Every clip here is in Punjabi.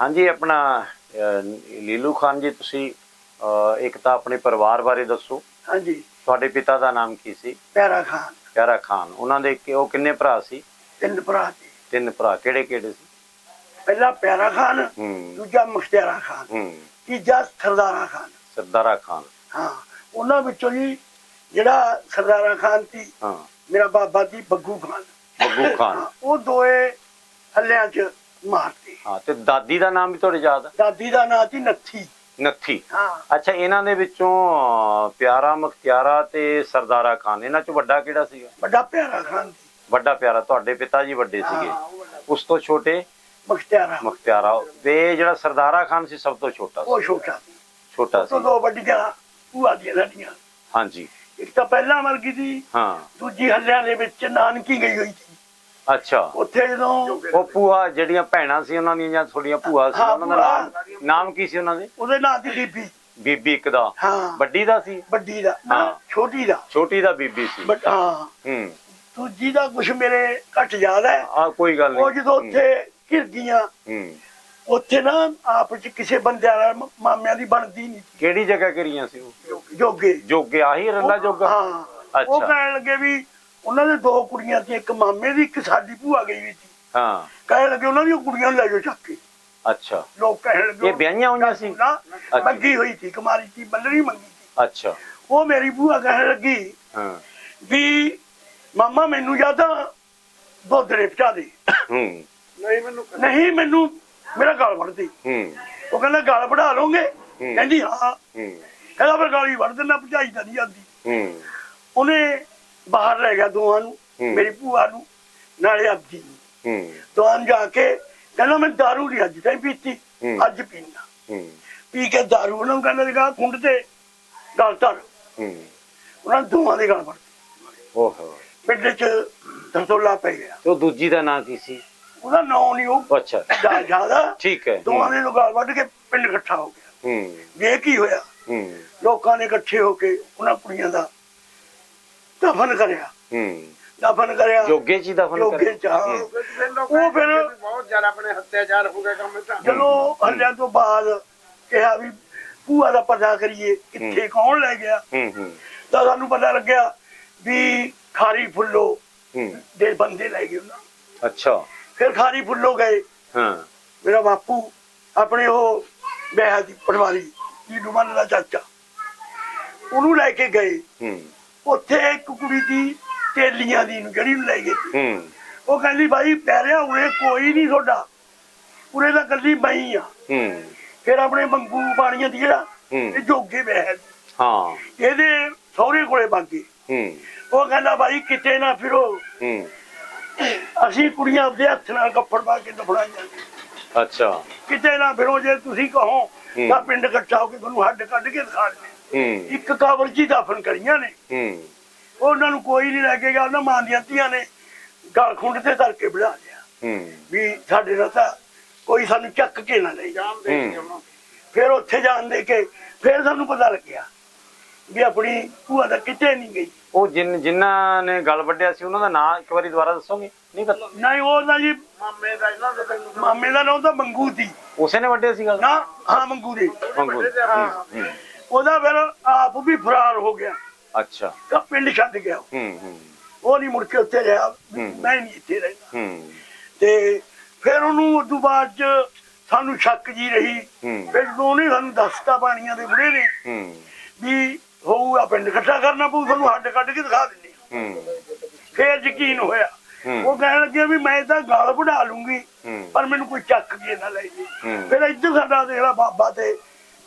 ਹਾਂਜੀ ਆਪਣਾ ਲੀਲੂ ਖਾਨ ਜੀ ਤੁਸੀਂ ਇੱਕ ਤਾਂ ਆਪਣੇ ਪਰਿਵਾਰ ਬਾਰੇ ਦੱਸੋ। ਹਾਂਜੀ। ਤੁਹਾਡੇ ਪਿਤਾ ਦਾ ਨਾਮ ਕੀ ਸੀ? ਪਿਆਰਾ ਖਾਨ। ਪਿਆਰਾ ਖਾਨ। ਉਹਨਾਂ ਦੇ ਉਹ ਕਿੰਨੇ ਭਰਾ ਸੀ? ਤਿੰਨ ਭਰਾ ਸੀ। ਤਿੰਨ ਭਰਾ। ਕਿਹੜੇ ਕਿਹੜੇ ਸੀ? ਪਹਿਲਾ ਪਿਆਰਾ ਖਾਨ ਦੂਜਾ ਮੁਖਤਿਆਰਾ ਖਾਨ ਤੀਜਾ ਸਰਦਾਰਾ ਖਾਨ। ਸਰਦਾਰਾ ਖਾਨ। ਹਾਂ। ਉਹਨਾਂ ਵਿੱਚੋਂ ਜੀ ਜਿਹੜਾ ਸਰਦਾਰਾ ਖਾਨ ਸੀ ਹਾਂ। ਮੇਰਾ ਬਾਬਾ ਸੀ ਬੱਗੂ ਖਾਨ। ਬੱਗੂ ਖਾਨ। ਉਹ ਦੋਏ ਹੱਲਿਆਂ 'ਚ ਮਾਰਤੇ ਹਾਂ ਤੇ ਦਾਦੀ ਦਾ ਨਾਮ ਵੀ ਤੁਹਾਡੇ ਯਾਦ ਆ? ਦਾਦੀ ਦਾ ਨਾਂ ਸੀ ਨੱਥੀ। ਨੱਥੀ। ਹਾਂ। ਅੱਛਾ ਇਹਨਾਂ ਦੇ ਵਿੱਚੋਂ ਪਿਆਰਾ ਮੁਖਤਿਆਰਾ ਤੇ ਸਰਦਾਰਾ ਖਾਨ ਇਹਨਾਂ ਚੋਂ ਵੱਡਾ ਕਿਹੜਾ ਸੀਗਾ? ਵੱਡਾ ਪਿਆਰਾ ਖਾਨ ਸੀ ਵੱਡਾ ਪਿਆਰਾ ਤੁਹਾਡੇ ਪਿਤਾ ਜੀ ਵੱਡੇ ਸੀਗੇ। ਉਸ ਤੋਂ ਛੋਟੇ? ਮੁਖਤਿਆਰਾ। ਮੁਖਤਿਆਰਾ। ਤੇ ਜਿਹੜਾ ਸਰਦਾਰਾ ਖਾਨ ਸੀ ਸਭ ਤੋਂ ਛੋਟਾ ਉਹ ਛੋਟਾ ਛੋਟਾ ਸੀ ਦੋ ਵੱਡੀਆਂ ਭੂਆ ਦੀਆਂ ਲੜੀਆਂ ਹਾਂਜੀ। ਇੱਕ ਤਾਂ ਪਹਿਲਾਂ ਮਰ ਗਈ ਸੀ। ਹਾਂ। ਦੂਜੀ ਹੱਲਿਆਂ ਦੇ ਵਿੱਚ ਨਾਨਕੀ ਗਈ ਹੋਈ ਸੀ। ਅੱਛਾ। ਉੱਥੇ ਜਦੋਂ ਉਹ ਭੂਆ ਜਿਹੜੀਆਂ ਭੈਣਾਂ ਸੀ ਉਹਨਾਂ ਦੀਆਂ ਜਾਂ ਥੋੜੀਆਂ ਭੂਆ ਸੀ ਹਾਂ, ਉਹਨਾਂ ਦਾ ਨਾਮ ਨਾਮ ਕੀ ਸੀ ਉਹਨਾਂ ਦੇ? ਉਹਦੇ ਨਾਂ ਦੀ ਬੀਬੀ। ਬੀਬੀ ਇੱਕ ਦਾ। ਹਾਂ। ਵੱਡੀ ਦਾ ਸੀ? ਵੱਡੀ ਦਾ। ਨਾ ਹਾਂ। ਛੋਟੀ ਦਾ। ਛੋਟੀ ਦਾ ਬੀਬੀ ਸੀ। ਬਟ ਹਾਂ। ਹੂੰ। ਦੂਜੀ ਦਾ ਕੁਝ ਮੇਰੇ ਘੱਟ ਯਾਦ ਹੈ। ਆ ਕੋਈ ਗੱਲ ਨਹੀਂ। ਉਹ ਜਦੋਂ ਉੱਥੇ ਘਿਰ ਗਈਆਂ। ਹੂੰ। ਉੱਥੇ ਨਾ ਆਪ ਚ ਕਿਸੇ ਬੰਦਿਆਂ ਨਾਲ ਮ- ਮਾਮਿਆਂ ਦੀ ਬਣਦੀ ਨਹੀਂ ਕਿਹੜੀ ਜਗ੍ਹਾ ਕਰੀਆਂ ਸੀ ਉਹ? ਜੋਗੇ। ਜੋਗੇ ਆਹੀ ਰੱਲਾ ਜੋਗਾ ਹਾਂ। ਉਹ ਅੱਛਾ। ਕਹਿਣ ਲੱਗੇ ਵੀ ਉਹਨਾਂ ਦੇ ਦੋ ਕੁੜੀਆਂ ਸੀ ਇੱਕ ਮਾਮੇ ਦੀ ਇੱਕ ਸਾਡੀ ਭੂਆ ਗਈ ਵੀ ਸੀ। ਹਾਂ। ਕਹਿਣ ਲੱਗੇ ਉਹਨਾਂ ਦੀਆਂ ਕੁੜੀਆਂ ਨੂੰ ਲੈ ਜਾਓ ਚੱਕ ਕੇ। ਅੱਛਾ। ਲੋਕ ਕਹਿਣ ਲੱਗੇ ਇਹ ਵਿਆਹੀਆਂ ਹੋਈਆਂ ਸੀ? ਨਾ ਮੰਗੀ ਹੋਈ ਸੀ ਕੁਮਾਰੀ ਸੀ ਬੱਲਰੀ ਮੰਗੀ ਸੀ। ਅੱਛਾ। ਉਹ ਮੇਰੀ ਭੂਆ ਕਹਿਣ ਲੱਗੀ ਹਾਂ। ਵੀ ਮਾਮਾ ਮੈਨੂੰ ਜ਼ਿਆਦਾ ਦੁੱਧ ਦੇ ਪਚਾ ਦੇ। ਹੂੰ। ਨਹੀਂ ਮੈਨੂੰ ਨਹੀਂ ਮੈਨੂੰ ਮੇਰਾ ਗਲ ਵੜਦੀ ਹੂੰ। ਉਹ ਕਹਿੰਦਾ ਗਲ ਵੜਾ ਲਓਗੇ? ਹੂੰ। ਕਹਿੰਦੀ ਹਾਂ। ਹੂੰ। ਕਹਿੰਦਾ ਫਿਰ ਗਾਲੀ ਵੜ ਦਿੰਦਾ ਭਜਾਈ ਤਾਂ ਨਹੀਂ ਆਂਦੀ ਹੂੰ। ਉਹਨੇ ਬਾਹਰ ਲੈ ਗਿਆ ਦੋਵਾਂ ਨੂੰ। ਮੇਰੀ ਭੂਆ ਨੂੰ ਨਾਲੇ ਆਪਦੀ ਨੂੰ। ਹੂੰ। ਦੋਵਾਂ ਜਾ ਕੇ ਕਹਿੰਦਾ ਮੈਂ ਦਾਰੂ ਨਹੀਂ ਅੱਜ ਤਾਈਂ ਪੀਤੀ। ਅੱਜ ਪੀਣਾ ਪੀ ਕੇ ਦਾਰੂ ਉਹਨਾਂ ਨੂੰ ਕਹਿੰਦਾ ਲਗਾ ਖੁੰਡ ਤੇ ਗਲ ਧਰ। ਉਹਨਾਂ ਦੋਵਾਂ ਦੇ ਗਲ ਵੜ ਓਹੋ ਪਿੰਡ ਚ ਦਰਦੋਲਾ ਪੈ ਗਿਆ। ਤੇ ਉਹ ਦੂਜੀ ਦਾ ਨਾਂ ਕੀ ਸੀ? ਉਹਦਾ ਨਾਂ ਨਹੀਂ ਉਹ ਅੱਛਾ। ਜਾ ਜ਼ਿਆਦਾ ਠੀਕ ਹੈ। ਦੋਵਾਂ ਦੇ ਗਲ ਵੱਢ ਕੇ ਪਿੰਡ ਇਕੱਠਾ ਹੋ ਗਿਆ। ਹੂੰ। ਵੀ ਕੀ ਹੋਇਆ। ਹੂੰ। ਲੋਕਾਂ ਨੇ ਇਕੱਠੇ ਹੋ ਕੇ ਉਹਨਾਂ ਕੁੜੀਆਂ ਦਾ ਦਫਨ ਕਰਿਆ। ਹੂੰ। ਦਫਨ ਕਰਿਆ। ਜੋਗੇ ਜੀ ਦਫਨ ਜੋਗੇ ਕਰੇ ਚ ਹਾਂ। ਉਹ ਫਿਰ ਬਹੁਤ ਜ਼ਿਆਦਾ ਆਪਣੇ ਹੱਤਿਆਚਾਰ ਹੋ ਗਏ ਕੰਮ ਤਾਂ। ਜਦੋਂ ਹੱਲਿਆਂ ਤੋਂ ਬਾਅਦ ਕਿਹਾ ਵੀ ਭੂਆ ਦਾ ਪਤਾ ਕਰੀਏ ਕਿੱਥੇ ਕੌਣ ਲੈ ਗਿਆ? ਹੂੰ ਹੂੰ। ਤਾਂ ਸਾਨੂੰ ਪਤਾ ਲੱਗਿਆ ਵੀ ਖਾਰੀ ਫੁੱਲੋ ਹੂੰ। ਦੇ ਬੰਦੇ ਲੈ ਗਏ ਉਹਨਾਂ ਨੂੰ। ਅੱਛਾ। ਫਿਰ ਖਾਰੀ ਫੁੱਲੋ ਗਏ। ਹਾਂ। ਮੇਰਾ ਬਾਪੂ ਆਪਣੇ ਉਹ ਵਿਆਹ ਦੀ ਪਟਵਾਰੀ ਜੀ ਡੁਮਨ ਦਾ ਚਾਚਾ। ਉਹਨੂੰ ਲੈ ਕੇ ਗਏ। ਹੂੰ। ਉੱਥੇ ਇੱਕ ਕੁੜੀ ਦੀ ਤੇਲੀਆਂ ਦੀ ਨੂੰ ਜਿਹੜੀ ਨੂੰ ਲੈ ਗਏ ਹੂੰ। ਉਹ ਕਹਿੰਦੀ ਭਾਈ ਪੈਰਿਆ ਉਰੇ ਕੋਈ ਨਹੀਂ ਤੁਹਾਡਾ। ਉਰੇ ਤਾਂ ਕੱਲੀ ਮਈ ਆ। ਹੂੰ। ਫਿਰ ਆਪਣੇ ਮੰਗੂ ਬਾਣੀਆਂ ਦੀ ਜਿਹੜਾ ਹੂੰ। ਇਹ ਜੋਗੇ ਵਿਆਹ ਹਾਂ। ਇਹਦੇ ਸਹੁਰੇ ਕੋਲੇ ਬਾਗੇ ਹੂੰ। ਉਹ ਕਹਿੰਦਾ ਭਾਈ ਕਿਤੇ ਨਾ ਫਿਰੋ। ਹੂੰ। ਅਸੀਂ ਕੁੜੀਆਂ ਆਪਦੇ ਹੱਥ ਨਾਲ ਕੱਪੜ ਪਾ ਕੇ ਦਫਨਾਈਆਂ। ਅੱਛਾ। ਕਿਤੇ ਨਾ ਫਿਰੋ ਜੇ ਤੁਸੀਂ ਕਹੋ। ਤਾਂ ਪਿੰਡ ਇਕੱਠਾ ਹੋ ਕੇ ਤੁਹਾਨੂੰ ਹੱਡ ਕੱਢ ਕੇ ਦਿਖਾ ਦਿੰਦੇ। ਹੂੰ। ਇੱਕ ਕਬਰ ਜੀ ਦਫਨ ਕਰੀਆਂ ਨੇ। ਹੂੰ। ਉਹਨਾਂ ਨੂੰ ਕੋਈ ਨਹੀਂ ਲੈ ਕੇ ਗਿਆ ਉਹਨਾਂ ਮਾਂ ਦੀਆਂ ਧੀਆਂ ਨੇ ਗਲ ਖੁੰਡ ਤੇ ਧਰ ਕੇ ਬਣਾ ਲਿਆ। ਹੂੰ। ਵੀ ਸਾਡੇ ਨਾਲ ਤਾਂ ਕੋਈ ਸਾਨੂੰ ਚੱਕ ਕੇ ਨਾ ਲੈ ਜਾ ਜਾਮ ਦੇ ਦਿੱਤੀ ਉਹਨਾਂ ਫਿਰ ਉੱਥੇ ਜਾਣ ਦੇ ਕੇ ਫਿਰ ਸਾਨੂੰ ਪਤਾ ਲੱਗਿਆ ਵੀ ਆਪਣੀ ਭੂਆ ਦਾ ਕਿਤੇ ਨਹੀਂ ਗਈ। ਉਹ ਜਿਨ ਜਿਨ੍ਹਾਂ ਨੇ ਗਲ ਵੱਢਿਆ ਸੀ ਉਹਨਾਂ ਦਾ ਨਾਂ ਇੱਕ ਵਾਰੀ ਦੁਬਾਰਾ ਦੱਸੋਗੇ? ਨਹੀਂ ਪਤਾ ਨਹੀਂ ਉਹਦਾ ਜੀ ਮਾਮੇ ਦਾ ਇਹਨਾਂ ਦਾ ਮਾਮੇ ਦਾ ਨਾਮ ਤਾਂ ਮੰਗੂ ਸੀ। ਉਸੇ ਨੇ ਵੱਢਿਆ ਸੀ ਗਲ? ਨਾ ਹਾਂ ਮੰਗੂ ਦੇ। ਮੰਗੂ ਹਾਂ। ਹੂੰ ਉਹਦਾ ਫਿਰ ਆਪ ਵੀ ਫਰਾਰ ਹੋ ਗਿਆ। ਅੱਛਾ। ਤਾਂ ਪਿੰਡ ਛੱਡ ਗਿਆ ਉਹ। ਹੂੰ ਹੂੰ। ਉਹ ਨਹੀਂ ਮੁੜ ਕੇ ਉੱਥੇ ਰਿਹਾ। ਵੀ ਹੂੰ। ਮੈਂ ਨਹੀਂ ਇੱਥੇ ਰਹਿਣਾ ਹੂੰ। ਤੇ ਫਿਰ ਉਹਨੂੰ ਤੋਂ ਬਾਅਦ ਚ ਸਾਨੂੰ ਸ਼ੱਕ ਜੀ ਰਹੀ। ਹੂੰ। ਫਿਰ ਉਹਨੇ ਸਾਨੂੰ ਦੱਸਤਾ ਬਾਣੀਆਂ ਦੇ ਬੁੜੇ ਨੇ ਹੂੰ। ਵੀ ਹੋਊਗਾ ਪਿੰਡ ਇਕੱਠਾ ਕਰਨਾ ਪਊ ਤੁਹਾਨੂੰ ਹੱਡ ਕੱਢ ਕੇ ਦਿਖਾ ਦਿੰਦੇ ਹਾਂ। ਹੂੰ। ਫਿਰ ਯਕੀਨ ਹੋਇਆ। ਉਹ ਕਹਿਣ ਲੱਗੇ ਵੀ ਮੈਂ ਤਾਂ ਗਾਲ ਵਢਾ ਲੂੰਗੀ ਪਰ ਮੈਨੂੰ ਕੋਈ ਚੱਕ ਕੇ ਨਾ ਲੈ ਜੇ। ਫਿਰ ਇੱਧਰ ਸਾਡਾ ਦੇਖ ਬਾਬਾ ਤੇ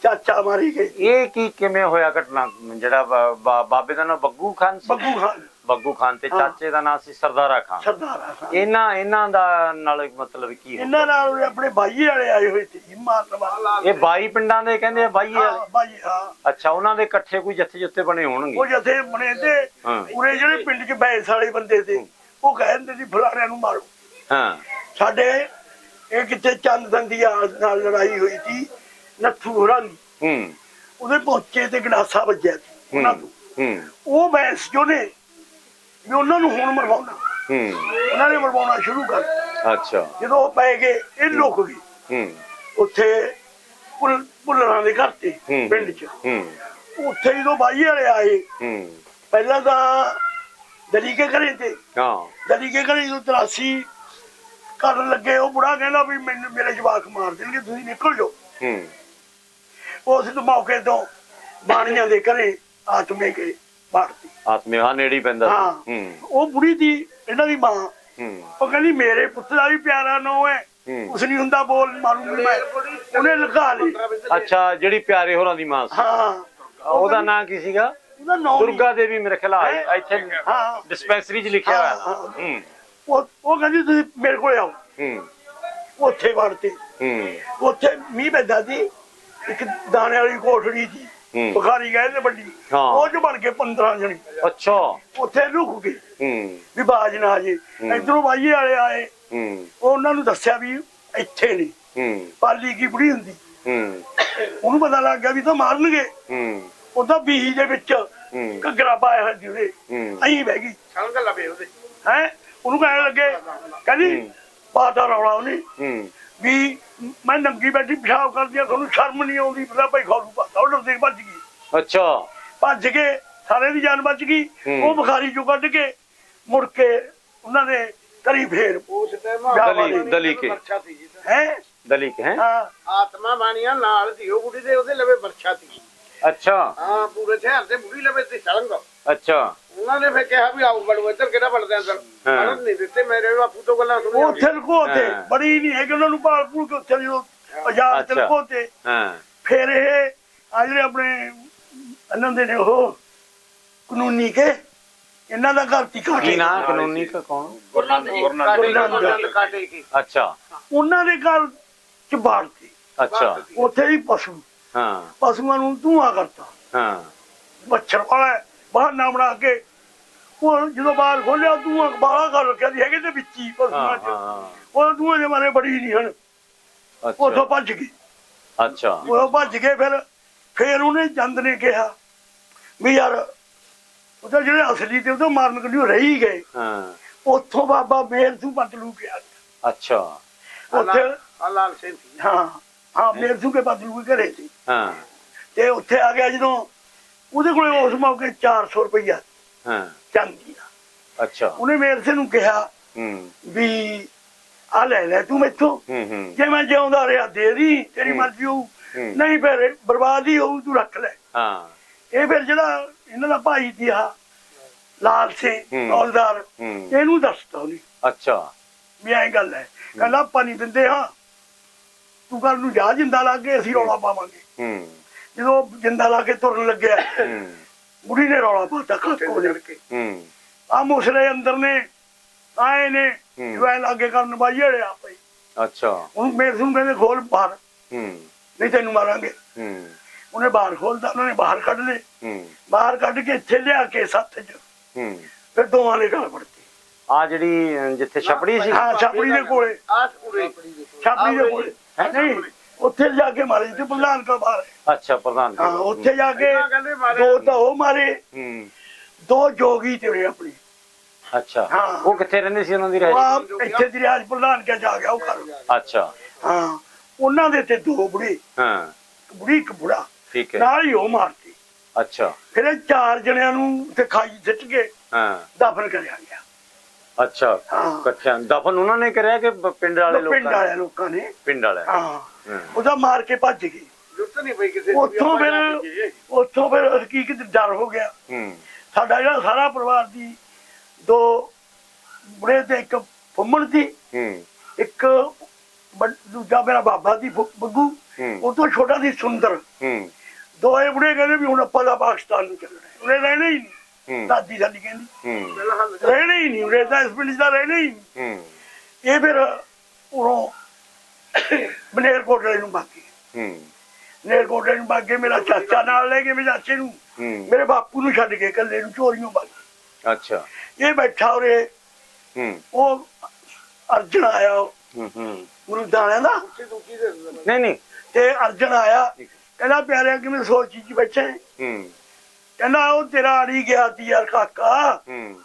ਚਾਚਾ ਮਾਰੀ ਗਏ। ਇਹ ਕੀ ਕਿਵੇਂ ਹੋਇਆ ਘਟਨਾ? ਜਿਹੜਾ ਬਾਬੇ ਦਾ ਨਾਮ ਬੱਗੂ ਖਾਨ ਸੀ? ਬੱਗੂ ਖਾਨ। ਬੱਗੂ ਖਾਨ ਤੇ। ਚਾਚੇ ਦਾ ਨਾਮ ਸੀ ਸਰਦਾਰਾ ਖਾਨ। ਸਰਦਾਰਾ ਖਾਨ। ਇਹਨਾਂ ਇਹਨਾਂ ਦਾ ਨਾਲ ਮਤਲਬ ਕੀ ਹੋ ਇਹਨਾਂ ਨਾਲ ਆਪਣੇ ਬਾਈ ਵਾਲੇ ਆਏ ਹੋਏ ਸੀ ਮਾਰਨ ਵਾਲੇ। ਇਹ 22 ਪਿੰਡਾਂ ਦੇ ਕਹਿੰਦੇ ਆ ਬਾਈ ਬਾਈ ਹਾਂ। ਅੱਛਾ ਉਹਨਾਂ ਦੇ ਇਕੱਠੇ ਕੋਈ ਜੱਥੇ ਜੁੱਥੇ ਬਣੇ ਹੋਣਗੇ? ਉਹ ਜਥੇ ਬਣੇ ਤੇ। ਉਰੇ ਜਿਹੜੇ ਪਿੰਡ 'ਚ ਬੈਸ ਵਾਲੇ ਬੰਦੇ ਸੀ। ਉਹ ਕਹਿੰਦੇ ਸੀ ਫਲਾਣਿਆਂ ਨੂੰ ਮਾਰੋ। ਹਾਂ। ਸਾਡੇ ਇਹ ਕਿਤੇ ਚੰਦ ਦੰਦੀਆਂ ਨਾਲ ਲੜਾਈ ਹੋਈ ਸੀ ਨੱਥੂ ਹੋਰਾਂ ਦੀ। ਹੂੰ। ਉਹਦੇ ਪਹੁੰਚੇ ਤੇ ਗਲਾਸਾ ਵੱਜਿਆ ਸੀ ਉਹਨਾਂ ਤੋਂ। ਹੂੰ। ਉਹ ਬੈਂਸ ਜੋ ਨੇ ਵੀ ਉਹਨਾਂ ਨੂੰ ਹੁਣ ਮਰਵਾਉਣਾ। ਹੂੰ। ਉਹਨਾਂ ਨੇ ਮਰਵਾਉਣਾ ਸ਼ੁਰੂ ਕਰ ਅੱਛਾ। ਜਦੋਂ ਉਹ ਪੈ ਗਏ ਇਹ ਲੁਕ ਗਏ। ਹੂੰ। ਉੱਥੇ ਭੁੱਲਰਾਂ ਦੇ ਘਰ ਤੇ। ਪਿੰਡ 'ਚ। ਹੂੰ। ਉੱਥੇ ਜਦੋਂ ਬਾਈ ਵਾਲੇ ਆਏ ਹੂੰ। ਪਹਿਲਾਂ ਤਾਂ ਦਲੀਕੇ ਘਰੇ ਤੇ। ਹਾਂ। ਦਲੀਕੇ ਘਰੇ ਜਦੋਂ ਤਲਾਸ਼ੀ ਕਰਨ ਲੱਗੇ ਉਹ ਬੁੜਾ ਕਹਿੰਦਾ ਵੀ ਮੈਨੂੰ ਮੇਰੇ ਜਵਾਕ ਮਾਰ ਦੇਣਗੇ ਤੁਸੀਂ ਨਿਕਲ ਜਾਓ। ਹੂੰ। ਉਸ ਤੋਂ ਮੌਕੇ ਤੋਂ ਬਾਣੀਆਂ ਦੇ ਘਰੇ ਆਤਮੇ ਕੇ ਬਾੜਤੀ ਆਤਮੇ ਹਾਂ ਨੇੜੇ ਪੈਂਦਾ। ਹਾਂ। ਹੂੰ। ਉਹ ਬੁੜੀ ਦੀ ਇਹਨਾਂ ਦੀ ਮਾਂ। ਹੂੰ। ਉਹ ਕਹਿੰਦੀ ਮੇਰੇ ਪੁੱਤ ਦਾ ਵੀ ਪਿਆਰਾ ਨੋ ਹੈ। ਹੂੰ। ਉਸ ਨਹੀਂ ਹੁੰਦਾ ਬੋਲ ਮਾਰੂੰਗੀ ਮੈਂ। ਉਹਨੇ ਲਗਾ ਲਈ। ਅੱਛਾ ਜਿਹੜੀ ਪਿਆਰੇ ਹੋਰਾਂ ਦੀ ਮਾਂ ਸੀ। ਹਾਂ। ਉਹਦਾ ਨਾਂ ਕੀ ਸੀਗਾ? ਉਹਦਾ ਨੌ ਦੁਰਗਾ ਦੇਵੀ ਮੇਰੇ ਖਿਆਲ ਆ? ਇੱਥੇ ਹਾਂ ਡਿਸਪੈਂਸਰੀ 'ਚ ਲਿਖਿਆ ਹੋਇਆ ਹਾਂ, ਹੂੰ। ਉਹ ਉਹ ਕਹਿੰਦੀ ਤੁਸੀਂ ਮੇਰੇ ਕੋਲ ਆਓ। ਹੂੰ। ਉੱਥੇ ਵੜਤੇ ਹੂੰ। ਉੱਥੇ ਮੀਂਹ ਪੈਂਦਾ ਸੀ। ਇੱਕ ਦਾਣੇ ਵਾਲੀ ਕੋਠੜੀ ਸੀ। ਬੁਖਾਰੀ ਗਏ ਤੇ ਵੱਡੀ। ਉਹ ਚ ਬਣ ਕੇ 15 ਜਣੇ। ਅੱਛਾ। ਉੱਥੇ ਰੁਕ ਗਏ। ਹੂੰ। ਵੀ ਬਾਜ ਨਾ ਆ ਜੇ। ਇਧਰੋਂ ਬਾਈਏ ਵਾਲੇ ਆਏ। ਹੂੰ। ਉਹ ਉਹਨਾਂ ਨੂੰ ਦੱਸਿਆ ਵੀ ਇੱਥੇ ਨਹੀਂ ਹੂੰ। ਪਾਲੀ ਕੀ ਬੁੜੀ ਹੁੰਦੀ। ਹੂੰ। ਉਹਨੂੰ ਪਤਾ ਲੱਗ ਗਿਆ ਵੀ ਤਾਂ ਮਾਰਨਗੇ। ਹੂੰ। ਉਹਦਾ ਬੀਹੀ ਦੇ ਵਿੱਚ ਹੂੰ। ਘੱਗਰਾ ਪਾਇਆ ਹੋਇਆ ਜਿਹਦੇ ਹੂੰ। ਅਹੀਂ ਬਹਿ ਗਈ ਛਲਕ ਲਵੇ ਉਹਦੇ। ਹੈ? ਉਹਨੂੰ ਕਹਿਣ ਲੱਗੇ ਕਹਿੰਦੀ ਹੂੰ। ਪਾਤਾ ਰੌਲਾ ਉਹਨੇ। ਹੂੰ। ਵੀ ਮੈਂ ਨੰਗੀ ਬੈਠੀ ਪਿਸ਼ਾਬ ਕਰਦੀ ਆ ਤੁਹਾਨੂੰ ਸ਼ਰਮ ਨਹੀਂ ਆਉਂਦੀ ਪਤਾ ਭਾਈ ਖਾਲੂ ਪਾਤਾ ਉਹ ਡਰਦੇ ਭੱਜ ਗਈ ਅੱਛਾ। ਭੱਜ ਕੇ ਸਾਰੇ ਦੀ ਜਾਨ ਬਚ ਗਈ। ਹੂੰ। ਉਹ ਬੁਖਾਰੀ ਚੋਂ ਕੱਢ ਕੇ ਮੁੜ ਕੇ ਉਹਨਾਂ ਨੇ ਕਰੀ ਫੇਰ ਉਸ ਟਾਈਮ ਦਲੀ- ਦਲੀ ਕੇ। ਵਰਛਾ ਸੀ ਜੀ ਹੈ? ਦਲੀਕ ਹੈ। ਹਾਂ। ਆਤਮਾ ਬਾਣੀਆਂ ਨਾਲ ਸੀ ਉਹ ਬੁੜੀ ਦੇ ਉਹਦੇ ਲਵੇ ਵਰਛਾ ਸੀ। ਅੱਛਾ। ਹਾਂ ਪੂਰੇ ਸ਼ਹਿਰ ਤੇ ਬੁੜੀ ਲਵੇ ਤੇ ਛਲੰਗ ਅੱਛਾ। ਉਹਨਾਂ ਨੇ ਫਿਰ ਕਿਹਾ ਵੀ ਆਓ ਬੜੋ ਇੱਧਰ ਕਿਹੜਾ ਬੜਦੇ ਅੰਦਰ? ਹਾਂ। ਪੜਨ ਨਹੀਂ ਦਿੱਤੇ ਮੇਰੇ ਬਾਪੂ ਤੋਂ ਗੱਲਾਂ ਉਹ ਸੁਣੀਆਂ ਉੱਥੇ ਲੁਕੋ ਤੇ ਹਾਂ। ਬੜੀ ਨਹੀਂ ਹੈ ਕਿ ਉਹਨਾਂ ਨੂੰ ਭਾਲ ਭੂਲ ਕੇ ਉੱਥੇ ਜਦੋਂ ਪੰਜਾਬ ਚ ਅੱਛਾ। ਲੁਕੋ ਤੇ ਹਾਂ। ਫਿਰ ਇਹ ਆ ਜਿਹੜੇ ਆਪਣੇ ਇਹਨਾਂ ਦੇ ਨੇ ਉਹ ਕਾਨੂੰਨੀ ਕੇ ਇਹਨਾਂ ਦਾ ਘਰ ਤੀ ਕੀ। ਕਾਟੇ ਨਾਂ? ਕਾਨੂੰਨੀ ਕਾ ਕੌਣ? ਗੁਰਨੰਦ ਜੀ। ਕਾਟੇ ਗੁਰਨੰਦ ਕਾਟੇ ਕੀ ਅੱਛਾ। ਉਹਨਾਂ ਦੇ ਘਰ ਚ ਬਾੜਤੀ ਅੱਛਾ। ਉੱਥੇ ਹੀ ਪਸ਼ੂ। ਹਾਂ। ਪਸ਼ੂਆਂ ਨੂੰ ਧੂਆਂ ਕਰਤਾ। ਹਾਂ। ਮੱਛਰ ਵਾਲਾ ਬਾਹਰ ਨਾ ਬਣਾ ਕੇ ਉਹ ਜਦੋਂ ਬਾਹਰ ਖੋਲਿਆ ਧੂਆਂ ਬਾਹਲਾ ਕਰ ਰੱਖਿਆ ਸੀ ਹੈਗੇ ਤੇ ਵਿੱਚ ਹੀ ਪਸ਼ੂਆਂ ਚ। ਉਹ ਧੂਆਂ ਦੇ ਮਾਰੇ ਬੜੀ ਨਹੀਂ ਹਨ। ਉੱਥੋਂ ਭੱਜ ਗਈ। ਅੱਛਾ। ਉਹ ਭੱਜ ਗਏ ਫਿਰ ਫਿਰ ਉਹਨੇ ਚੰਦ ਨੇ ਕਿਹਾ ਵੀ ਯਾਰ ਉਹਦਾ ਜਿਹੜੇ ਅਸਲੀ ਤੇ ਉਹਦਾ ਮਾਰਨ ਕੰਨੀ ਰਹੀ ਗਏ। ਹਾਂ। ਉੱਥੋਂ ਬਾਬਾ ਮੇਰ ਸਿੰਘ ਬਦਲੂ ਗਿਆ। ਅੱਛਾ। ਉੱਥੇ ਲਾਲ ਸਿੰਘ। ਹਾਂ। ਹਾਂ ਮੇਰ ਸਿੰਘ ਕੇ ਬਦਲੂ ਕੇ ਘਰੇ ਸੀ। ਹਾਂ। ਤੇ ਉੱਥੇ ਆ ਗਿਆ ਜਦੋਂ ਉਹਦੇ ਕੋਲੇ ਉਸ ਮੌਕੇ 400 ਰੁਪਈਆ। ਹਾਂ। ਚਾਂਦੀ ਦਾ ਅੱਛਾ। ਉਹਨੇ ਮੇਰ ਸਿੰਘ ਨੂੰ ਕਿਹਾ ਹੂੰ। ਵੀ ਆ ਲੈ ਲੈ ਤੂੰ ਮੈਥੋਂ। ਜੇ ਮੈਂ ਜਿਉਂਦਾ ਰਿਹਾ ਦੇ ਦੀ ਤੇਰੀ। ਮਰਜ਼ੀ ਹੋਊ। ਨਹੀਂ ਫਿਰ ਬਰਬਾਦ ਹੀ ਹੋਊ ਤੂੰ ਰੱਖ ਲੈ। ਹਾਂ। ਇਹ ਫਿਰ ਜਿਹੜਾ ਇਹਨਾਂ ਦਾ ਭਾਈ ਸੀ ਆ ਲਾਲ ਸਿੰਘ ਹੂੰ। ਇਹਨੂੰ ਦੱਸਤਾ ਉਹਨੇ। ਅੱਛਾ। ਵੀ ਐਂ ਗੱਲ ਹੈ। ਕਹਿੰਦਾ ਨਹੀਂ ਦਿੰਦੇ ਹਾਂ। ਤੂੰ ਕੱਲ ਨੂੰ ਜਾ ਜਿੰਦਾ ਲਾ ਕੇ ਅਸੀਂ ਰੌਲਾ ਪਾਵਾਂਗੇ। ਹੂੰ। ਜਦੋਂ ਜਿੰਦਾ ਲਾ ਕੇ ਤੁਰਨ ਲੱਗਿਆ ਹੂੰ। ਬੁੜੀ ਨੇ ਰੌਲਾ ਪਾਤਾ ਕਾਕੋ ਨੇ ਕੇ। ਹੂੰ। ਆ ਮੁਸਲੇ ਅੰਦਰ ਨੇ ਆਏ ਨੇ ਹੂੰ। ਜਵੈ ਲਾਗੇ ਕਰਨ ਬਾਈੜੇ ਆ ਪਈ ਅੱਛਾ। ਹੁਣ ਮੇਰੇ ਨੂੰ ਕਹਿੰਦੇ ਖੋਲ ਬਾਹਰ। ਹੂੰ। ਨਹੀਂ ਤੈਨੂੰ ਮਾਰਾਂਗੇ। ਹੂੰ। ਉਹਨੇ ਬਾਹਰ ਖੋਲਦਾ ਉਹਨਾਂ ਨੇ ਬਾਹਰ ਕੱਢ ਲਏ। ਹੂੰ। ਬਾਹਰ ਕੱਢ ਕੇ ਇੱਥੇ ਲਿਆ ਕੇ ਸੱਤ ਚ। ਹੂੰ। ਫਿਰ ਦੋਵਾਂ ਨੇ ਗਲ ਫੜਤੀ ਆ ਜਿਹੜੀ ਜਿੱਥੇ ਛਪੜੀ ਸੀ। ਹਾਂ ਛਾਪੜੀ ਦੇ ਕੋਲੇ। ਆਸ ਪੂਰੇ ਛਾਪੜੀ ਦੇ ਕੋਲੇ। ਨਹੀਂ ਉੱਥੇ ਜਾ ਕੇ ਮਾਰੇ ਤੇ ਪ੍ਰਧਾਨ ਕਾ ਬਾਹਰ ਅੱਛਾ ਪ੍ਰਧਾਨ ਹਾਂ ਉੱਥੇ ਜਾ ਕੇ ਦੋ ਤਾਂ ਉਹ ਮਾਰੇ ਹੂੰ। ਦੋ ਜੋਗੀ ਤੇ ਆਪਣੀ। ਅੱਛਾ ਹਾਂ। ਉਹ ਕਿੱਥੇ ਰਹਿੰਦੇ ਸੀ ਉਹਨਾਂ ਦੀ ਉਹ ਰਹਿ ਆਪ ਇੱਥੇ ਦੀ ਰਿਆਜ ਪ੍ਰਧਾਨ ਕੇ ਜਾ ਗਿਆ ਉਹ ਕਰ ਅੱਛਾ। ਹਾਂ ਉਹਨਾਂ ਦੇ ਤੇ ਦੋ ਬੁੜੇ। ਹਾਂ। ਇੱਕ ਬੁੜੀ ਇੱਕ ਬੁੜਾ। ਠੀਕ ਹੈ। ਨਾਲ ਹੀ ਉਹ ਮਾਰਤੀ। ਅੱਛਾ। ਫਿਰ ਇਹ ਚਾਰ ਜਣਿਆਂ ਨੂੰ ਤੇ ਖਾਈ ਸਿੱਟ ਕੇ ਹਾਂ। ਦਫਨ ਕਰਿਆ ਗਿਆ। ਅੱਛਾ ਹਾਂ। ਇਕੱਠਿਆਂ ਦਫਨ ਉਹਨਾਂ ਨੇ ਕਰਿਆ ਕਿ ਬ- ਪਿੰਡ ਵਾਲੇ ਪਿੰਡ ਲੋਕਾਂ ਨੇ? ਵਾਲਿਆਂ ਲੋਕਾਂ ਨੇ। ਪਿੰਡ ਵਾਲੇ ਹਾਂ। ਉਹਦਾ ਮਾਰ ਕੇ ਭੱਜ ਗਈ ਜੁੱਤ ਨਹੀਂ ਪਈ ਕਿਸੇ ਉੱਥੋਂ ਫਿਰ। ਉੱਥੋਂ ਫਿਰ ਹਕੀਕਤ ਡਰ ਹੋ ਗਿਆ। ਹੂੰ। ਸਾਡਾ ਜਿਹੜਾ ਸਾਰਾ ਪਰਿਵਾਰ ਦੀ ਦੋ ਬੁੜੇ ਤੇ ਇੱਕ ਫੁੰਮਣ ਸੀ। ਹੂੰ। ਇੱਕ ਵੱਡ- ਦੂਜਾ ਮੇਰਾ ਬਾਬਾ ਦੀ ਫੁ- ਬੱਗੂ ਹੂੰ। ਉਹ ਤੋਂ ਛੋਟਾ ਸੀ ਸੁੰਦਰ। ਹੂੰ। ਦੋਏ ਬੁੜੇ ਕਹਿੰਦੇ ਵੀ ਹੁਣ ਆਪਾਂ ਦਾ ਪਾਕਿਸਤਾਨ ਨੂੰ ਚੱਲਣਾ ਹੈ। ਉਹਨੇ ਰਹਿਣਾ ਹੀ ਨਹੀਂ। ਦਾਦੀ ਸਾਡੀ ਕਹਿੰਦੀ। ਰਹਿਣਾ ਹੀ ਨਹੀਂ ਤਾਂ ਇਸ ਪਿੰਡ ਦਾ ਰਹਿਣਾ ਹੀ ਨਹੀਂ। ਇਹ ਫਿਰ ਉਰੋਂ ਬਨੇਰ ਕੋਟਲੇ ਨੂੰ ਬਾਕੀ ਹੂੰ। ਨੇਰ ਕੋਟਲੇ ਨੂੰ ਬਾਗੇ ਮੇਰਾ ਚਾਚਾ ਨਾਲ ਲੈ ਕੇ ਮੇਰੇ ਚਾਚੇ ਨੂੰ। ਮੇਰੇ ਬਾਪੂ ਨੂੰ ਛੱਡ ਕੇ ਇਕੱਲੇ ਨੂੰ ਚੋਰੀਆਂ ਬਾਗੀ ਅੱਛਾ। ਇਹ ਬੈਠਾ ਉਰੇ ਹੂੰ। ਉਹ ਅਰਜਨ ਆਇਆ ਹੂੰ ਹੂੰ। ਗੁਰੂ ਦਾਣਿਆਂ ਦਾ? ਨਹੀਂ ਨਹੀਂ। ਤੇ ਅਰਜਨ ਆਇਆ ਕਹਿੰਦਾ ਪਿਆਰਿਆ ਕਿਵੇਂ ਸੋਚੀ ਚ ਬੈਠੇ? ਹੂੰ। ਕਹਿੰਦਾ ਉਹ ਤੇਰਾ ਆੜੀ ਗਿਆ ਤੀ ਯਾਰ ਕਾਕਾ। ਹੂੰ।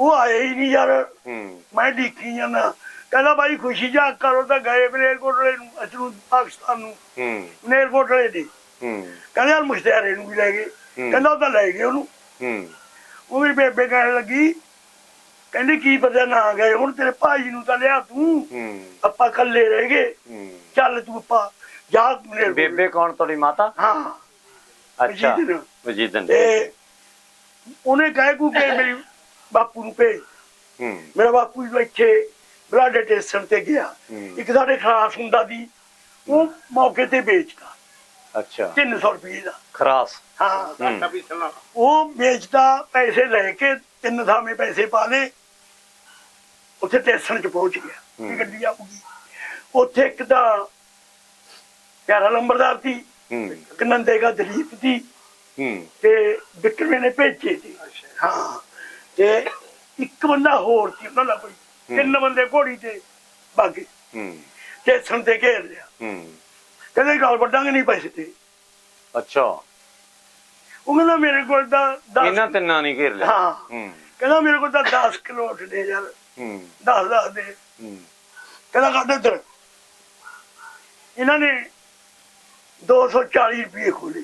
ਉਹ ਆਇਆ ਹੀ ਨਹੀਂ ਯਾਰ। ਹੂੰ। ਮੈਂ ਢੀਕੀ ਜਾਂਦਾ। ਕਹਿੰਦਾ ਬਾਈ ਖੁਸ਼ੀ ਜਾ ਕਰੋ ਤਾਂ ਗਏ ਮਲੇਰਕੋਟਲੇ ਨੂੰ ਅਸਨੂੰ ਪਾਕਿਸਤਾਨ ਨੂੰ। ਹੂੰ। ਮਲੇਰਕੋਟਲੇ ਦੇ। ਹੂੰ। ਕਹਿੰਦੇ ਯਾਰ ਮੁਖਤਿਆਰੇ ਨੂੰ ਵੀ ਲੈ ਗਏ। ਕਹਿੰਦਾ ਉਹ ਤਾਂ ਲੈ ਗਏ ਉਹਨੂੰ। ਹੂੰ। ਉਹ ਵੀ ਬੇਬੇ ਕਹਿਣ ਲੱਗੀ ਕਹਿੰਦੀ ਕੀ ਪਤਾ ਨਾ ਗਏ ਹੁਣ ਤੇਰੇ ਭਾਈ ਨੂੰ ਤਾਂ ਲਿਆ ਤੂੰ। ਹੂੰ। ਆਪਾਂ ਇਕੱਲੇ ਰਹਿ ਗਏ। ਹੂੰ। ਚੱਲ ਤੂੰ ਆਪਾਂ ਜਾ ਬੇਬੇ ਕੌਣ ਤੁਹਾਡੀ ਮਾਤਾ? ਹਾਂ। ਅੱਛਾ ਵਜੀਦਨ। ਵਜੀਦਨ ਤੇ ਉਹਨੇ ਕਹੇ ਕੂ ਕਿ ਮੇਰੀ ਬਾਪੂ ਨੂੰ ਭੇਜ। ਹੂੰ। ਮੇਰਾ ਬਾਪੂ ਜੀ ਇੱਥੇ ਬਲਾਡੇ ਸਟੇਸ਼ਨ ਤੇ ਗਿਆ। ਇੱਕ ਸਾਡੇ ਖਾਸ ਹੁੰਦਾ ਦੀ ਉਹ ਮੌਕੇ ਤੇ ਵੇਚਦਾ ਅੱਛਾ। 300 ਰੁਪਏ ਦਾ। ਖਰਾਸ। ਹਾਂ ਉਹ ਵੇਚਦਾ ਪੈਸੇ ਲੈ ਕੇ ਤਿੰਨ ਥਾਵੇਂ ਪੈਸੇ ਪਾ ਲਏ। ਉੱਥੇ ਸਟੇਸ਼ਨ 'ਚ ਪਹੁੰਚ ਗਿਆ। ਗੱਡੀ ਆਊਗੀ। ਉੱਥੇ ਇੱਕ ਤਾਂ ਪਿਆਰਾ ਲੰਬਰਦਾਰ ਸੀ। ਹੂੰ। ਇੱਕ ਨੰਦੇਗਾ ਦਲੀਪ ਦੀ ਹੂੰ। ਤੇ ਵਿਕਰਮੇ ਨੇ ਭੇਜੇ ਸੀ। ਹਾਂ। ਤੇ ਇੱਕ ਬੰਦਾ ਹੋਰ ਸੀ ਉਹਨਾਂ ਦਾ ਕੋਈ। ਤਿੰਨ ਬੰਦੇ ਘੋੜੀ ਤੇ ਬਾਗੇ। ਤੇ ਘੇਰ ਲਿਆ। ਹੂੰ। ਕਹਿੰਦੇ ਗੱਲ ਵੱਡਾਂਗੇ ਨਹੀਂ ਪੈਸੇ ਤੇ। ਅੱਛਾ। ਉਹ ਕਹਿੰਦਾ ਮੇਰੇ ਕੋਲ ਤਾਂ 10 ਇਹਨਾਂ ਤਿੰਨਾਂ ਨਹੀਂ ਘੇਰ ਲਿਆ। ਹਾਂ। ਹੂੰ। ਕਹਿੰਦਾ ਮੇਰੇ ਕੋਲ ਤਾਂ 10 ਕਿਲੋ ਉੱਠ ਦੇ ਯਾਰ। ਹੂੰ। 10 10 ਦੇ। ਹੂੰ। ਕਹਿੰਦਾ ਕੱਢ ਇੱਧਰ। ਇਹਨਾਂ ਨੇ 240 ਰੁਪਏ ਖੋਲੇ।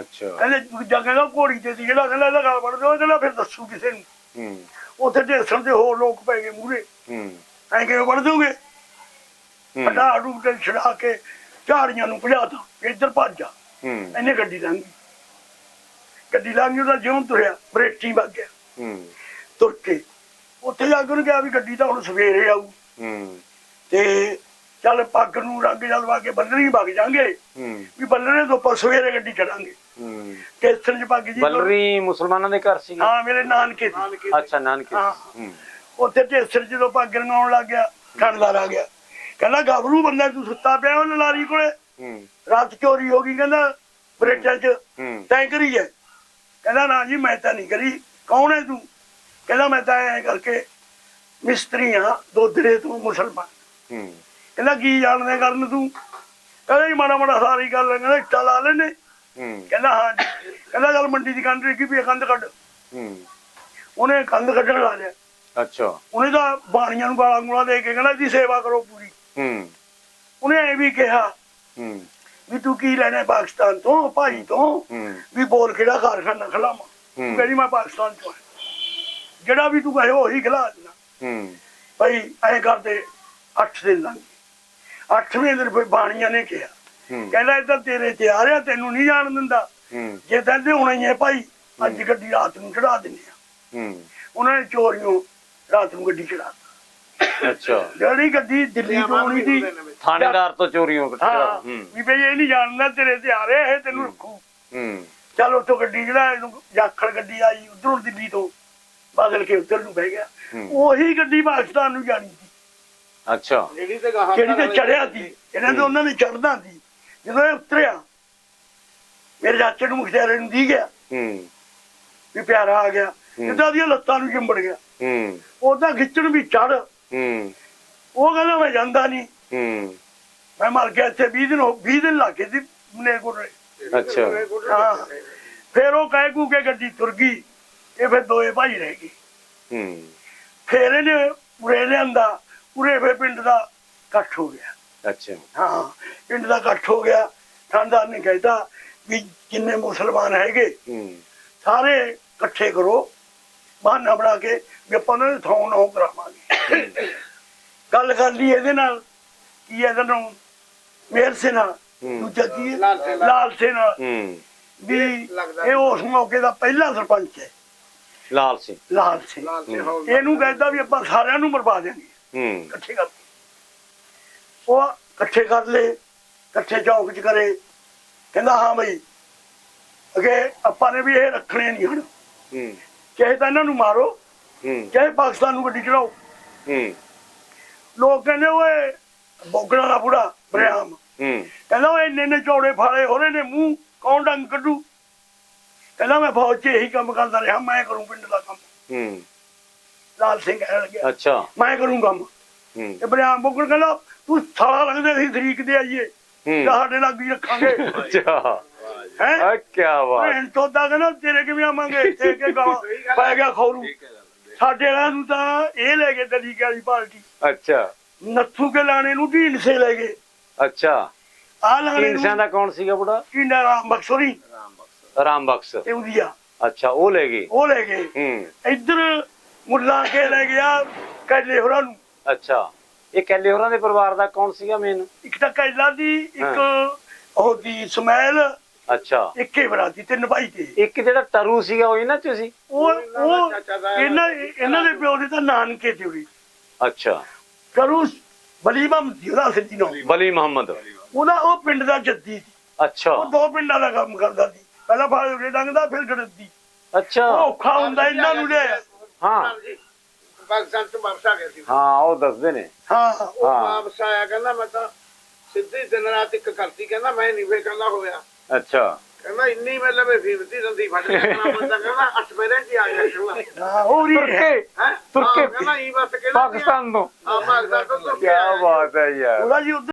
ਅੱਛਾ। ਕਹਿੰਦੇ ਦੂਜਾ ਕਹਿੰਦਾ ਘੋੜੀ ਤੇ ਸੀ ਜਿਹੜਾ ਕਹਿੰਦਾ ਇਹਦਾ ਗੱਲ ਵੱਢ ਦਿਓ ਫਿਰ ਦੱਸੂ ਕਿਸੇ ਨੂੰ। ਹੂੰ। ਉੱਥੇ ਢੇਸਣ ਦੇ ਹੋਰ ਲੋਕ ਪੈ ਗਏ ਮੂਰੇ ਹੂੰ। ਐਂ ਕਿਵੇਂ ਵੱਢ ਦੋਗੇ ਹੂੰ। ਫਟਾ ਡੂਬ ਤੇ ਛੜਾ ਕੇ ਝਾੜੀਆਂ ਨੂੰ ਭਜਾਤਾ ਇੱਧਰ ਭੱਜ ਜਾ। ਹੂੰ। ਇਹਨੇ ਗੱਡੀ ਲੰਘੀ ਗੱਡੀ ਲੰਘੀ ਉਹਦਾ ਜਿਉਂ ਤੁਰਿਆ ਬਰੇਟੀ ਵੱਗ ਗਿਆ। ਹੂੰ। ਤੁਰ ਕੇ ਉੱਥੇ ਜਾ ਕੇ ਉਹਨੂੰ ਕਿਹਾ ਵੀ ਗੱਡੀ ਤਾਂ ਹੁਣ ਸਵੇਰੇ ਆਊ। ਹੂੰ। ਤੇ ਚੱਲ ਪੱਗ ਨੂੰ ਰੰਗ ਜਲਵਾ ਕੇ ਬੰਨਣੀ ਵਗ ਜਾਾਂਗੇ ਹੂੰ। ਵੀ ਬੰਨਣੇ ਤੋਂ ਆਪਾਂ ਸਵੇਰੇ ਗੱਡੀ ਚੜਾਂਗੇ। ਹੂੰ। ਕੇਸਰ ਚ ਪੱਗ ਜੀ ਬਲਰੀ ਮੁਸਲਮਾਨਾਂ ਦੇ ਘਰ ਸੀ ਹਾਂ ਮੇਰੇ ਨਾਨਕੇ ਨਾਨਕੇ ਅੱਛਾ ਨਾਨਕੇ ਉੱਥੇ ਢੇਸਰ ਜਦੋਂ ਪੱਗ ਰੰਗਾਉਣ ਲੱਗ ਗਿਆ ਠੰਡਦਾਰ ਆ ਗਿਆ। ਕਹਿੰਦਾ ਗੱਭਰੂ ਬੰਦਾ ਤੂੰ ਸੁੱਤਾ ਪਿਆ ਉਹ ਲਾਰੀ ਕੋਲੇ? ਹੂੰ। ਰਾਤ ਚੋਰੀ ਹੋ ਗਈ ਕਹਿੰਦਾ ਬਰੇਟਾ ਚ। ਹੂੰ। ਤੈਂ ਕਰੀ ਹੈ ਕਹਿੰਦਾ ਨਾ ਜੀ ਮੈਂ ਤਾਂ ਨਹੀਂ ਕਰੀ। ਕੌਣ ਹੈ ਤੂੰ? ਕਹਿੰਦਾ ਮੈਂ ਤਾਂ ਐ ਕਰਕੇ ਮਿਸਤਰੀ ਆ ਦੋਦਰੇ ਤੋਂ ਮੁਸਲਮਾਨ। ਹੂੰ। ਕਹਿੰਦਾ ਕੀ ਜਾਣਦੇ ਕਰਨ ਤੂੰ? ਕਹਿੰਦਾ ਜੀ ਮਾੜਾ ਮਾੜਾ ਸਾਰੀ ਗੱਲ ਹੈ। ਕਹਿੰਦਾ ਇੱਟਾਂ ਲਾ ਲੈਨੇ ਹੂੰ। ਕਹਿੰਦਾ ਹਾਂ ਜੀ। ਕਹਿੰਦਾ ਚੱਲ ਮੰਡੀ ਦੀ ਕੰਧ ਦੇਖੀ ਵੀ ਕੰਧ ਕੱਢ। ਹੂੰ। ਉਹਨੇ ਕੰਧ ਕੱਢਣ ਲਾ ਲਿਆ। ਅੱਛਾ। ਉਹਨੇ ਤਾਂ ਬਾਣੀਆਂ ਨੂੰ ਗਾਲਾਂ ਗੂਲਾਂ ਦੇ ਕੇ ਕਹਿੰਦਾ ਜੀ ਸੇਵਾ ਕਰੋ ਪੂਰੀ। ਹੂੰ। ਉਹਨੇ ਐ ਵੀ ਕਿਹਾ ਹੂੰ। ਵੀ ਤੂੰ ਕੀ ਲੈਣਾ ਹੈ ਪਾਕਿਸਤਾਨ ਤੋਂ ਭਾਈ ਤੋਂ? ਹੂੰ। ਵੀ ਬੋਲ ਕਿਹੜਾ ਕਾਰਖਾਨਾ ਖਲਾਵਾਂ? ਹੂੰ। ਤੂੰ ਕਹਿੰਦੀ ਮੈਂ ਪਾਕਿਸਤਾਨ ਤੋਂ ਆਇਆ। ਜਿਹੜਾ ਵੀ ਤੂੰ ਕਹੇ ਉਹੀ ਖਿਲਾ ਦੇਣਾ ਹੂੰ। ਭਾਈ ਐਂ ਕਰਦੇ 8 ਦਿਨ ਲੰਘ ਗਏ। 8ਵੇਂ ਦਿਨ ਫਿਰ ਬਾਣੀਆਂ ਨੇ ਕਿਹਾ। ਹੂੰ। ਕਹਿੰਦਾ ਇਹ ਤਾਂ ਤੇਰੇ ਤੇ ਆ ਰਿਹਾ ਤੈਨੂੰ ਨਹੀਂ ਜਾਣ ਦਿੰਦਾ। ਹੂੰ। ਜੇ ਤੈਨੂੰ ਹੋਣਾ ਹੀ ਹੈ ਭਾਈ ਅੱਜ ਗੱਡੀ ਰਾਤ ਨੂੰ ਚੜਾ ਦਿੰਦੇ ਆ। ਹੂੰ। ਉਹਨਾਂ ਨੇ ਚੋਰੀਆਂ ਰਾਤ ਨੂੰ ਗੱਡੀ ਚੜਾ ਅੱਛਾ। ਜਿਹੜੀ ਗੱਡੀ ਦਿੱਲੀ ਤੋਂ ਆਉਣੀ ਸੀ ਥਾਣੇਦਾਰ ਤੋਂ ਚੋਰੀਆਂ ਹਾਂ ਕੱਟਿਆ ਹੂੰ। ਵੀ ਭਈ ਇਹ ਨਹੀਂ ਜਾਣਦਾ ਤੇਰੇ ਤੇ ਆ ਰਿਹਾ ਇਹ ਤੈਨੂੰ ਰੱਖੂ। ਹੂੰ। ਚੱਲ ਉੱਥੋਂ ਗੱਡੀ ਜਿਹੜਾ ਇਹਨੂੰ ਜਾਖੜ ਗੱਡੀ ਆਈ ਉਧਰੋਂ ਦਿੱਲੀ ਤੋਂ ਬਦਲ ਕੇ ਉੱਧਰ ਨੂੰ ਬਹਿ ਗਿਆ। ਉਹੀ ਗੱਡੀ ਪਾਕਿਸਤਾਨ ਨੂੰ ਜਾਣੀ ਸੀ। ਅੱਛਾ। ਜਿਹੜੀ ਤੇ ਗਾਹਾਂ ਜਿਹੜੀ ਤੇ ਚੜਿਆ ਸੀ ਇਹਨਾਂ ਤੇ ਉਹਨਾਂ ਨੇ ਚੜਨਾ ਸੀ। ਜਦੋਂ ਇਹ ਉਤਰਿਆ ਮੇਰੇ ਚਾਚੇ ਨੂੰ ਮੁਖਤਿਆਰੇ ਨੂੰ ਦੀ ਗਿਆ। ਹੂੰ। ਵੀ ਪਿਆਰਾ ਆ ਗਿਆ। ਜਿੱਦਾਂ ਦੀਆਂ ਲੱਤਾਂ ਨੂੰ ਚਿੰਬੜ ਗਿਆ। ਹੂੰ। ਉਹਦਾ ਖਿੱਚਣ ਵੀ ਚੜ ਹੂੰ। ਉਹ ਕਹਿੰਦਾ ਮੈਂ ਜਾਂਦਾ ਨਹੀਂ। ਹੂੰ। ਮੈਂ ਮਰ ਗਿਆ ਇੱਥੇ 20 ਦਿਨ ਹੋ 20 ਦਿਨ ਲੱਗੇ ਸੀ ਮਨੇ ਕੋਲ ਅੱਛਾ। ਹਾਂ। ਫਿਰ ਉਹ ਕਹਿ ਕੂ ਕੇ ਗੱਡੀ ਤੁਰ ਗਈ। ਇਹ ਫਿਰ ਦੋਏ ਭਾਈ ਰਹਿ ਗਏ। ਹੂੰ। ਫਿਰ ਇਹਨੇ ਉਰੇ ਲਿਆਂਦਾ। ਉਰੇ ਫਿਰ ਪਿੰਡ ਦਾ ਇਕੱਠ ਹੋ ਗਿਆ। ਅੱਛਾ ਹਾਂ ਪਿੰਡ ਦਾ ਇਕੱਠ ਹੋ ਗਿਆ। ਠੰਡਾਰ ਨੇ ਕਹਿਤਾ ਵੀ ਜਿੰਨੇ ਮੁਸਲਮਾਨ ਹੈਗੇ ਸਾਰੇ ਇਕੱਠੇ ਕਰੋ ਬਹਾਨਾ ਬਣਾ ਕੇ ਵੀ ਆਪਾਂ ਉਹਨਾਂ ਨੂੰ ਥਾਂ ਨਾ ਕਰਾਵਾਂਗੇ। ਗੱਲ ਕਰ ਲਈ ਇਹਦੇ ਨਾਲ ਕੀ ਇਹਦਾ ਨਾਮ ਮੇਰ ਸੇ ਨਾਲ। ਦੂਜਾ ਕੀ ਲਾਲ ਸੇ ਨਾਲ ਵੀ। ਇਹ ਉਸ ਮੌਕੇ ਦਾ ਪਹਿਲਾ ਸਰਪੰਚ ਹੈ। ਲਾਲ ਸਿੰਘ ਲਾਲ ਸਿੰਘ ਲਾਲ ਸਿੰਘ ਹੌਲ ਇਹਨੂੰ ਕਹਿੰਦਾ ਵੀ ਆਪਾਂ ਸਾਰਿਆਂ ਨੂੰ ਮਰਵਾ ਦੇਾਂਗੇ ਹੂੰ। ਇਕੱਠੇ ਕਰ ਉਹ ਇਕੱਠੇ ਕਰ ਲਏ ਇਕੱਠੇ ਚੌਕ ਚ ਕਰੇ। ਕਹਿੰਦਾ ਹਾਂ ਬਈ ਅਗੇ ਆਪਾਂ ਨੇ ਵੀ ਇਹ ਰੱਖਣੇ ਨਹੀਂ ਹੁਣ ਹੂੰ। ਚਾਹੇ ਤਾਂ ਇਹਨਾਂ ਨੂੰ ਮਾਰੋ ਹੂੰ। ਚਾਹੇ ਪਾਕਿਸਤਾਨ ਨੂੰ ਗੱਡੀ ਚੜਾਓ। ਹੂੰ। ਲੋਕ ਕਹਿੰਦੇ ਓਏ ਬੋਗਣਾ ਦਾ ਬੁੜਾ ਬਰਿਆਮ। ਹੂੰ। ਕਹਿੰਦਾ ਓਏ ਇੰਨੇ ਇੰਨੇ ਚੌੜੇ ਫਾਲੇ ਹੋ ਰਹੇ ਨੇ ਮੂੰਹ ਕੌਣ ਡੰਗ ਕੱਢੂ? ਕਹਿੰਦਾ ਮੈਂ ਫੌਜ 'ਚ ਇਹੀ ਕੰਮ ਕਰਦਾ ਰਿਹਾ ਮੈਂ ਕਰੂੰ ਪਿੰਡ ਦਾ ਕੰਮ। ਹੂੰ। ਲਾਲ ਸਿੰਘ ਕਹਿਣ ਲੱਗਿਆ। ਅੱਛਾ। ਮੈਂ ਕਰੂੰ ਕੰਮ। ਹੂੰ। ਤੇ ਬਰਿਆਮ ਬੋਗਣ ਕਹਿੰਦਾ ਤੂੰ ਸਾਲਾ ਲੱਗਦੇ ਸੀ ਤਰੀਕ ਦੇ ਆਈਏ। ਸਾਡੇ ਲੱਗ ਹੀ ਰੱਖਾਂਗੇ। ਅੱਛਾ। ਹੈ? ਆ ਕੀ ਬਾਤ। ਭੈਣ ਚੋਦਾ ਕਹਿੰਦਾ ਤੇਰੇ ਕਿਵੇਂ ਆਵਾਂਗੇ? ਤੇ ਕੇ ਗਾਵਾਂ ਪੈ ਗਿਆ ਖੌਰੂ। ਸਾਡੇ ਵਾਲਿਆਂ ਨੂੰ ਤਾਂ ਇਹ ਲੈ ਗਏ ਦਲੀਕ ਵਾਲੀ ਪਾਰਟੀ। ਅੱਛਾ। ਨੱਥੂ ਕੇ ਲਾਣੇ ਨੂੰ ਢੀਂਡਸੇ ਲੈ ਗਏ। ਅੱਛਾ। ਆ ਲਾਣੇ ਨੂੰ ਦਾ ਕੌਣ ਸੀਗਾ ਬੁੜਾ ਕਿੰਨਾ ਰਾਮ ਬਖਸ਼ੋਰੀ ਰਾਮ ਬਖਸ਼। ਤੇ ਉਹਦੀਆ ਅੱਛਾ ਉਹ ਲੈ ਗਏ। ਉਹ ਲੈ ਗਏ। ਹੂੰ। ਇੱਧਰ ਮੁੱਲਾ ਕੇ ਲੈ ਗਿਆ ਕੈਲੇ ਹੋਰਾਂ ਨੂੰ। ਅੱਛਾ। ਇਹ ਕੈਲੇ ਹੋਰਾਂ ਦੇ ਪਰਿਵਾਰ ਦਾ ਕੌਣ ਸੀਗਾ ਮੇਨ ਇੱਕ ਤਾਂ ਕੈਲਾ ਦੀ ਇੱਕ ਉਹਦੀ ਸਮੈਲ ਅੱਛਾ। ਇੱਕੇ ਬਰਾਤੀ ਤਿੰਨ ਭਾਈ ਤੇ। ਇੱਕ ਜਿਹੜਾ ਟਰੂ ਸੀਗਾ ਉਹ ਇਹਨਾਂ ਚ ਸੀ? ਉਹ ਉਹ ਇਹਨਾਂ ਇਹਨਾਂ ਦੇ ਪਿਓ ਦੇ। ਤਾਂ ਨਾਨਕੇ ਤੇ ਹੋਈ। ਅੱਛਾ। ਕਰੂ ਬਲੀਬਮ ਦੀ ਉਹਦਾ ਸਿੱਧੀ ਨਾਮ। ਬਲੀ ਮੁਹੰਮਦ। ਉਹਦਾ ਉਹ ਪਿੰਡ ਦਾ ਜੱਦੀ ਸੀ। ਅੱਛਾ। ਉਹ ਦੋ ਪਿੰਡਾਂ ਦਾ ਕੰਮ ਕਰਦਾ ਸੀ। ਪਹਿਲਾਂ ਫਾਇਦੇ ਡੰਗਦਾ ਫਿਰ ਗੜਦੀ ਅੱਛਾ। ਔਖਾ ਹੁੰਦਾ ਇਹਨਾਂ ਨੂੰ ਲੈ। ਹਾਂ। ਪਾਕਿਸਤਾਨ ਤੋਂ ਵਾਪਸ ਆ ਗਿਆ ਸੀ। ਹਾਂ ਉਹ ਦੱਸਦੇ ਨੇ। ਹਾਂ ਉਹ ਹਾਂ। ਵਾਪਸ ਆਇਆ ਕਹਿੰਦਾ ਮੈਂ ਤਾਂ ਸਿੱਧੀ ਦਿਨ ਰਾਤ ਇੱਕ ਕਰਤੀ ਕਹਿੰਦਾ ਮੈਂ ਨਹੀਂ ਵੇ ਕਹਿੰਦਾ ਹੋਇਆ। ਅੱਛਾ। ਕਹਿੰਦਾ ਇੰਨੀ ਮੈਂ ਲਵੇ ਫੀਮਤੀ ਦੰਦੀ ਫੜ ਕੇ ਕਹਿੰਦਾ ਬੰਦਾ ਕਹਿੰਦਾ ਅੱਠ ਪਹਿਰੇ ਚ ਹੀ ਆ ਗਿਆ ਸ਼ੁਰੂ ਹਾਂ ਉਹ ਵੀ ਹੈ। ਹੈ ਤੁਰ ਕੇ ਕਹਿੰਦਾ ਇਹ ਬਸ ਕਹਿੰਦਾ ਪਾਕਿਸਤਾਨ ਤੋਂ। ਹਾਂ ਪਾਕਿਸਤਾਨ ਤੋਂ ਕੀ ਕੇ ਆਇਆ। ਬਾਤ ਹੈ ਯਾਰ। ਉਹਦਾ ਜੀ ਉੱਧਰ